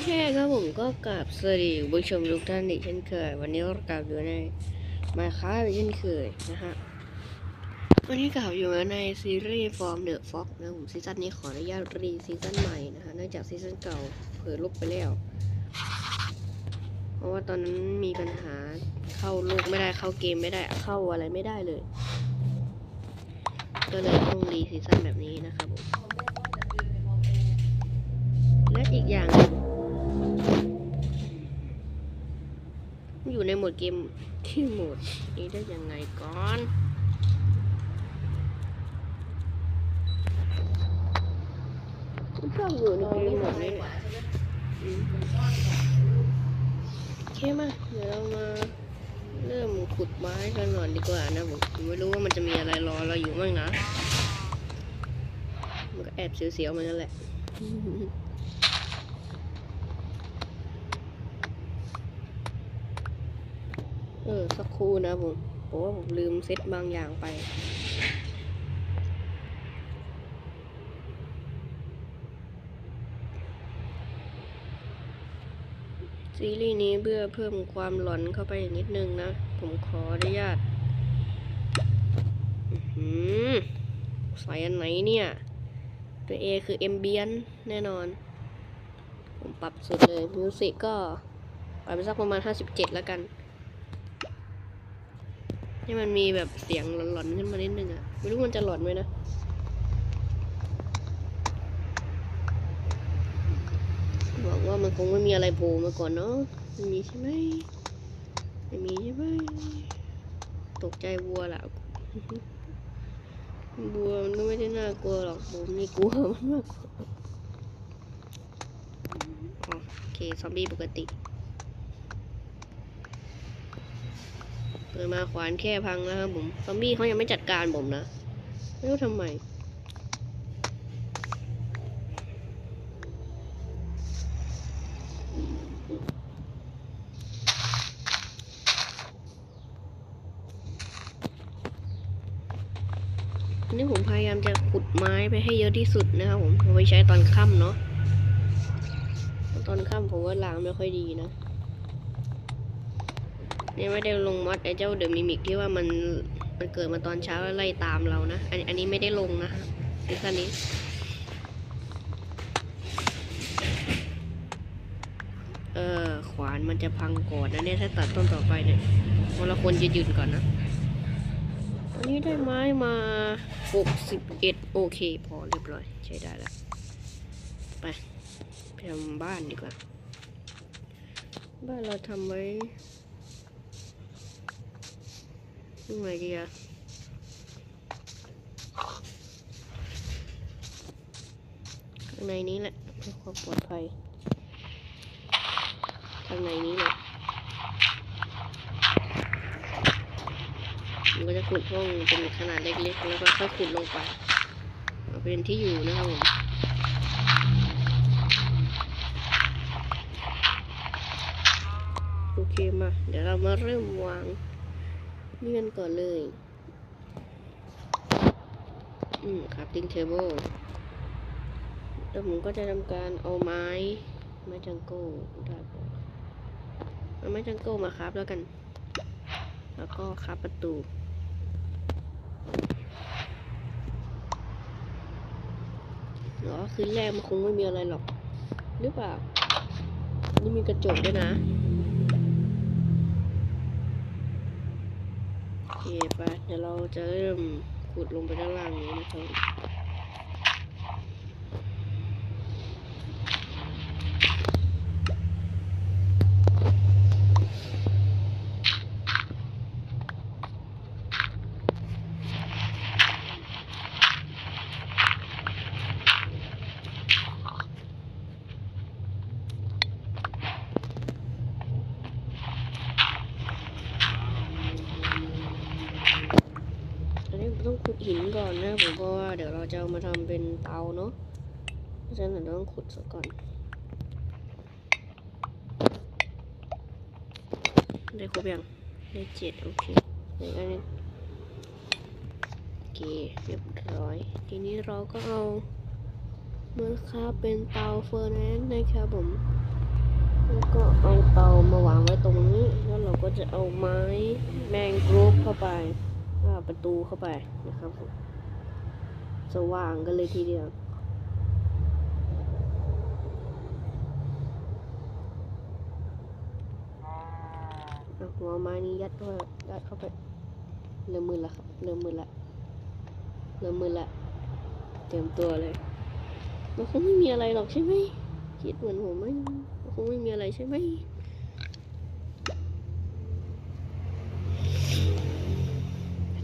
เคครับผมก็กราบสวัสดีผู้ชมทุกท่านอีกเช่นเคย วันนี้เรากลับอยู่ในมาค้าอีกเช่นเคยนะฮะวันนี้กลับอยู่ในซีรีส์ฟอร์มเดอะฟ็อกนะผมซีซั่นนี้ขออนุญาตรีซีซั่นใหม่นะฮะเนื่องจากซีซั่นเก่าเผลอลบไปแล้ว เพราะว่าตอนนั้นมีปัญหาเข้าลูกไม่ได้เข้าเกมไม่ได้เข้าอะไรไม่ได้เลย ก็เลยต้องรีซีซั่นแบบนี้นะครับผมและอีกอย่าง ในโหมดเกมที่โหมดนี้ได้ยังไงก่อนผมชอบอยู่ในเกมโหมดนี้โอเคมาเดี๋ยวเรามาเริ่มขุดไม้กันก่อนดีกว่านะผมผมไม่รู้ว่ามันจะมีอะไรรอเราอยู่บ้างนะมันก็แอบเสียวๆเหมือนกันแหละ เออ สักครู่นะผมผมว่าผมลืมเซตบางอย่างไป ซีรีส์นี้เพื่อเพิ่มความหลอนเข้าไปนิดนึงนะ ผมขออนุญาตใส่อันไหนเนี่ย ตัว A คือเอมเบียนแน่นอน ผมปรับสุดเลยมิวสิกก็ปรับไปสักประมาณ 57 แล้วกัน ให้มันมีแบบเสียงหลอนๆขึ้นมานิดนึงอะไม่รู้มันจะหลอนไหมนะหวังว่ามันคงไม่มีอะไรโผล่มาก่อนเนาะไม่มีใช่ไหมไม่มีใช่ไหมตกใจวัวละบัวมันก็ไม่ได้น่ากลัวหรอกผมนี่กลัวมันมากกว่าโอเค ซอมบี้ปกติ เปิดมาขวานแค่พังนะครับผม ซอมบี้เขายังไม่จัดการผมนะ ไม่รู้ทำไมอันนี้ผมพยายามจะขุดไม้ไปให้เยอะที่สุดนะครับผม เอาไว้ใช้ตอนค่ำเนาะ ตอนค่ำผมว่าล้างไม่ค่อยดีนะ นี่ยไม่ได้ลงมอดไอ้เจ้าเดอะมิมิกที่ว่ามันมันเกิดมาตอนเช้าแล้วไล่ตามเรานะอันอันนี้ไม่ได้ลงนะฮะซีซั่นนี้เออขวานมันจะพังก่อนนะเนี่ยถ้าตัดต้นต่อไปเนี่ยเราควรจะยุดก่อนนะอันนี้ได้ไม้มาหกสิบเอ็ดโอเค พอเรียบร้อยใช้ได้แล้วไปไปทำบ้านดีกว่า บ้านเราทำไว้ ยังไงดีอะข้างในนี้แหละเพื่อความปลอดภัยข้างในนี้เลยมันก็จะขุดห้องเป็นขนาดเล็กๆ แล้วก็ค่อยขุดลงไปเอาเป็นที่อยู่นะครับผมโอเคมา เดี๋ยวเรามาเริ่มวาง นี่กันก่อนเลย อืมครับติ้งเทเบิลแล้วผมก็จะทำการเอาไม้ ไม้จังโก้ได้ปะเอาไม้จังโก้มาครับแล้วกัน แล้วก็ครับประตูเหรอคืนแรกมันคงไม่มีอะไรหรอก หรือเปล่า นี่มีกระจกด้วยนะ ไปเดี๋ยวเราจะเริ่มขุดลงไปด้านล่างนี้นะครับ อันนี้ผมต้องขุดหินก่ อนนะผมเพราะว่าเดี๋ยวเราจะมาทำเป็นเตาเนาะเพราะฉะนั้นเดี๋ยวต้องขุดซะก่อนได้ครบยังได้เจ็ดโอเคเดี๋ยวอันนี้โอเคเรียบร้อย ทีนี้เราก็เอามาคาบเป็นเตาเฟอร์แนนซ์นะครับผมแล้วก็เอาเตามาวางไว้ตรงนี้ แล้วเราก็จะเอาไม้แมงกรูฟเข้าไปประตูเข้าไปนะครับผม สว่างกันเลยทีเดียวเอาหัวไม้นี้ยัดเข้าไปยัดเข้าไปเริ่มมือละครับเริ่มมือละเริ่มมือละเตรียมตัวเลยมันคงไม่มีอะไรหรอกใช่ไหมคิดเหมือนผมไหมมันคงไม่มีอะไรใช่ไหม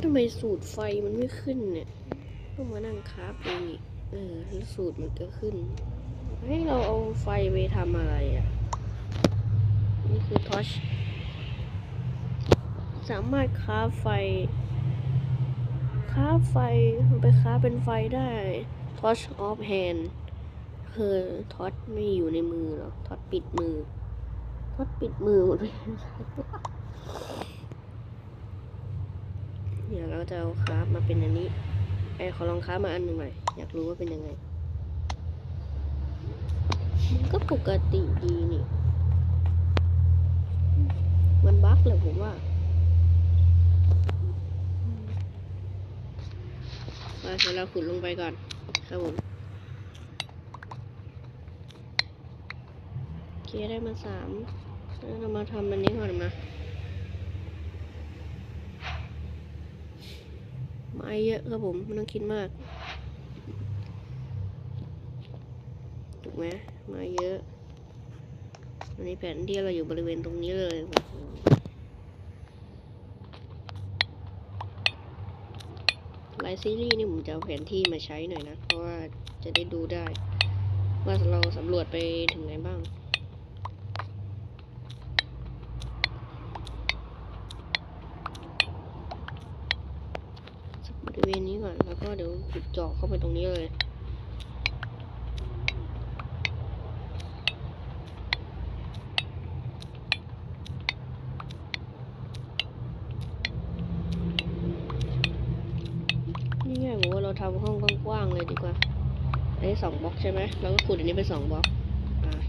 ทำไมสูตรไฟมันไม่ขึ้นเนี่ย ต้องมานั่งคราฟเองอีกเออแล้วสูตรมันก็ขึ้น ให้เราเอาไฟไปทำอะไรอะ นี่คือทอชสามารถคราฟไฟคราฟไฟไปคราฟเป็นไฟได้ touch of hand คือทอตไม่อยู่ในมือหรอกทอตปิดมือทอตปิดมือหมดเลยเดี๋ยวเราจะเอาคราฟมาเป็นอันนี้ ไอ้ขอลองครามาอันหนึ่งหน่อย อยากรู้ว่าเป็นยังไง มันก็ปกติดีนี่ มันบั๊กแหละผมว่า มาเดี๋ยวเราขุดลงไปก่อน ครับผมโอเคได้มาสามแล้วเรามาทำอันนี้ก่อนมา ม้เยอะครับผมไม่ต้องคิดมาก ถูกไหมไม้เยอะอันนี้แผนที่เราอยู่บริเวณตรงนี้เลยไลน์ซีรีส์นี่ผมจะเอาแผนที่มาใช้หน่อยนะ เพราะว่าจะได้ดูได้ ว่าเราสำรวจไปถึงไหนบ้าง บ ริเวณนี้ก่อน แล้วก็เดี๋ยวขุดเจาะเข้าไปตรงนี้เลยนี่ไงผมว่าเราทำห้องกว้างๆเลยดีกว่า อันนี้สองบล็อกใช่ไหมเราก็ขุดอันนี้ไปสองบล็อกอ่า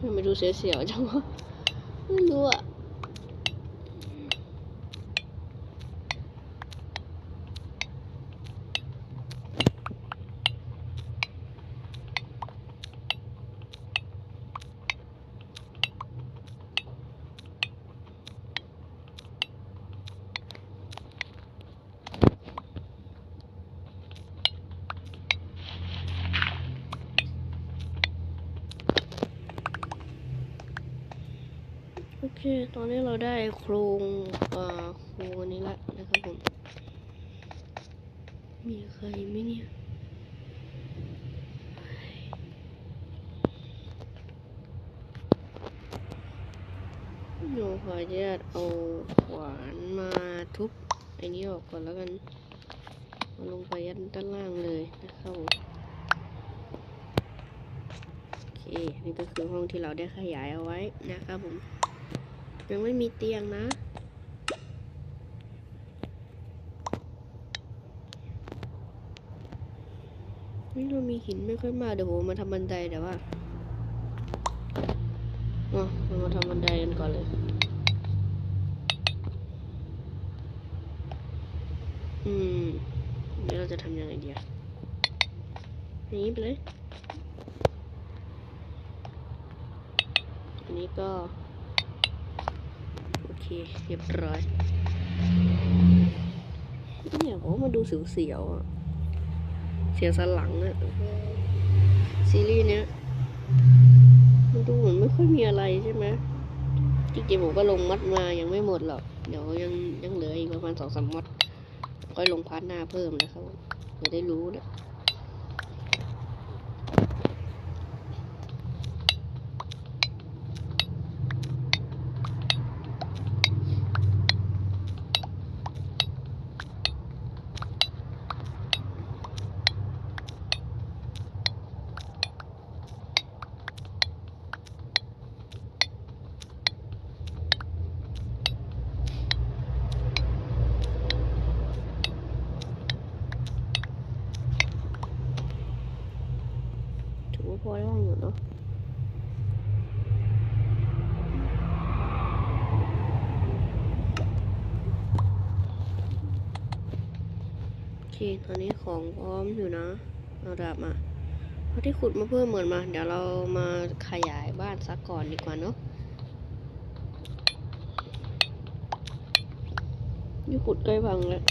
ทำไมดูเสียวๆจังวะไม่รู้อะ โอเค ตอนนี้เราได้โครงอ่อโครงอันนี้ละนะครับผม มีใครไหมเนี่ยหนูขออนุญาตเอาขวานมาทุบไอ้นี้ออกก่อนแล้วกันเอาลงไปยันด้านล่างเลยนะครับผมโอเค นี่ก็คือห้องที่เราได้ขยายเอาไว้นะครับผม ยังไม่มีเตียงนะ นี่เรามีหินไม่ค่อยมาเดี๋ยวผมมาทำบันไดแต่ว่าอ๋อเรามาทำบันไดกันก่อนเลย อืมเดี๋ยวเราจะทำยังไงดีอะอย่างนี้ไปเลย อันนี้ก็ เคเรียบร้อยเนี่ยผมว่าดูเสียวๆเสียวสันหลังอะซีรีส์เนี้ยมันดูเหมือนไม่ค่อยมีอะไรใช่ไหมจริงๆผมก็ลงมัดมายังไม่หมดหรอก เดี๋ยวยังยังเหลืออีกประมาณสองสามมัด ค่อยลงพาร์ทหน้าเพิ่มนะครับจะได้รู้นะ เคตอนนี้ของพร้อมอยู่นะเอาดาบมาเราที่ขุดมาเพิ่มเหมือนมา เดี๋ยวเรามาขยายบ้านซักก่อนดีกว่าเนาะนี่ขุดใกล้พังแล้ว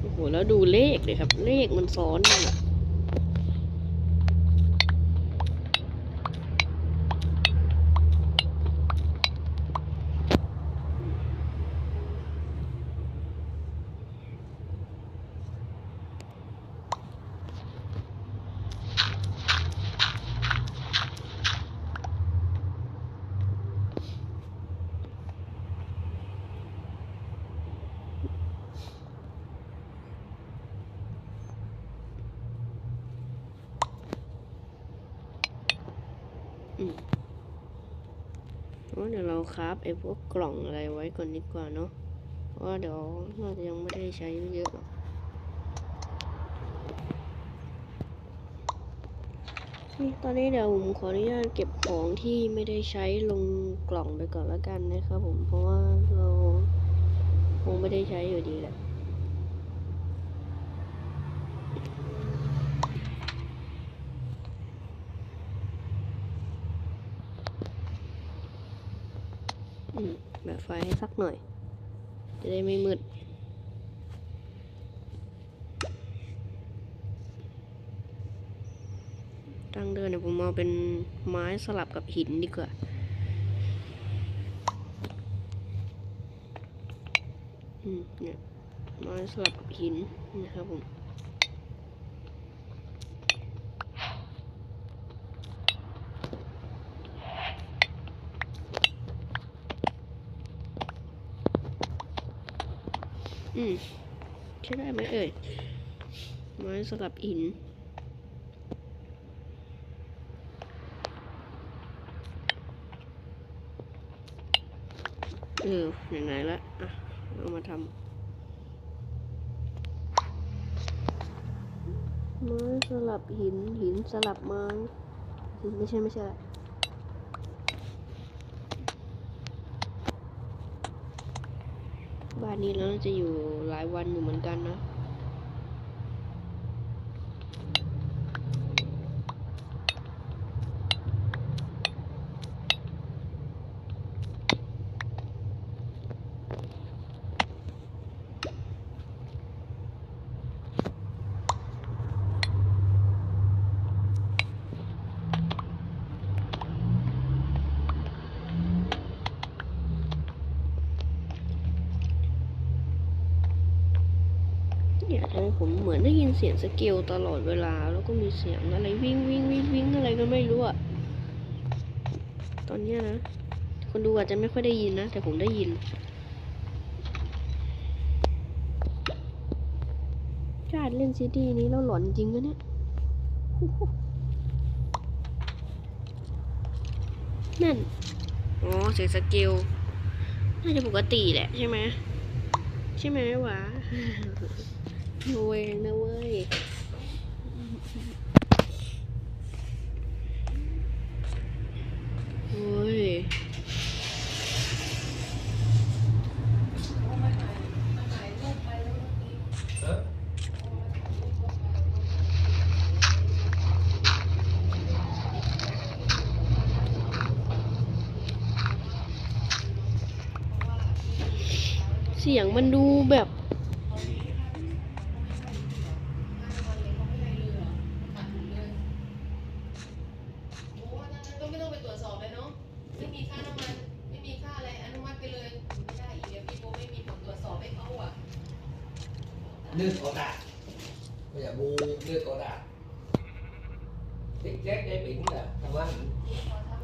โอ้โห แล้วดูเลขเลยครับ เลขมันซ้อนกันอะ เดี๋ยวเราคราฟไอ้พวกกล่องอะไรไว้ก่อนดีกว่าเนาะเพราะว่าเดี๋ยวเราจะยังไม่ได้ใช้เยอะนี่ตอนนี้เดี๋ยวผมขออนุญาตเก็บของที่ไม่ได้ใช้ลงกล่องไปก่อนแล้วกันนะครับผมเพราะว่าเราคงไม่ได้ใช้อยู่ดีแหละ อื แบบไฟให้สักหน่อย จะได้ไม่มืด ตั้งเดินเนี่ยผมเอาเป็นไม้สลับกับหินดีกว่าอืมเนี่ยไม้สลับกับหินนะครับผม อืมใช้ได้ไหมเอ่ยไม้สลับหินเออไหนๆละอะเอามาทำไม้สลับหินหินสลับไม้ไม่ใช่ไม่ใช่ บ้า นนี้เราน่าจะอยู่หลายวันอยู่เหมือนกันนะ ผมเหมือนได้ยินเสียงสเกลตลอดเวลา แล้วก็มีเสียงอะไรวิ่งวิ่งวิ่งวิ่งอะไรก็ไม่รู้อะตอนนี้นะ คนดูอาจจะไม่ค่อยได้ยินนะ แต่ผมได้ยินชาติเล่นซีดีนี้แล้วหลอนจริงนะเนี่ยนั่น อ๋อ เสียงสเกล น่าจะปกติแหละใช่ไหมใช่ไหมวะ ระเวงนะเว้ย โอ้ย เสียงมันดูแบบ โอ้ถ้างั้นก็ไม่ต้องไปตรวจสอบเลยเนาะ ไม่มีค่าน้ำมัน ไม่มีค่าอะไร อนุมัติไปเลย ไม่ได้อีกเดี๋ยวพี่โบไม่มีผลตรวจสอบให้เขาอะ nước có đạt bây giờ bu nước có đạt thích chết cái biển là thằng anh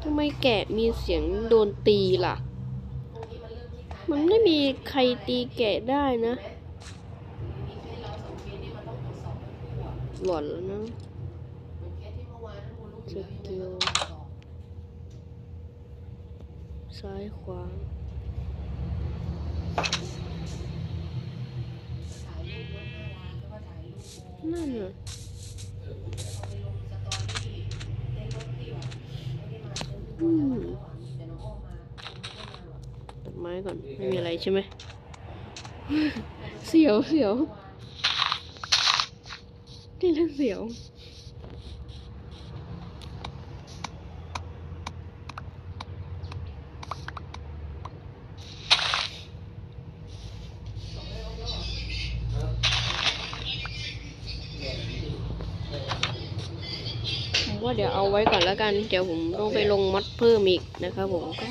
ทำไมแกะมีเสียงโดนตีล่ะ มันไม่มีใครตีแกะได้นะหลอนแล้วนะเหมือนเคสที่เมื่อวายู่แล้วยังไงก็ต้องตรวจสอบซ้ายขวา นั่นเหรออืมตัดไม้ก่อน ไม่มีอะไรใช่ไหม เสียวเสียว ที่เรื่นเสียว แล้วกัน เดี๋ยวผมต้องไปลงมัดเพิ่มอีกนะครับผมก็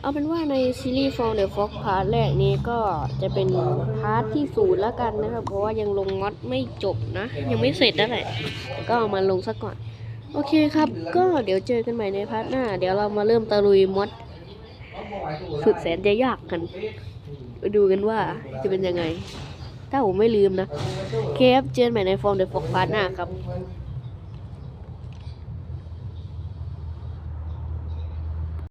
เอาเป็นว่าในซีรีส์ From the Fox พาร์ทแรกนี้ก็จะเป็นพาร์ทที่ศูนย์แล้วกันนะครับ เพราะว่ายังลงมัดไม่จบนะ ยังไม่เสร็จนั่นแหละก็เอามาลงซะก่อน โอเคครับ ก็เดี๋ยวเจอกันใหม่ในพาร์ทหน้า เดี๋ยวเรามาเริ่มตะลุยมดสุดแสนจะยากกันไปดูกันว่าจะเป็นยังไง ถ้าผมไม่ลืมนะเคครับเจอกันใหม่ใน From the Fox พาร์ทหน้าครับ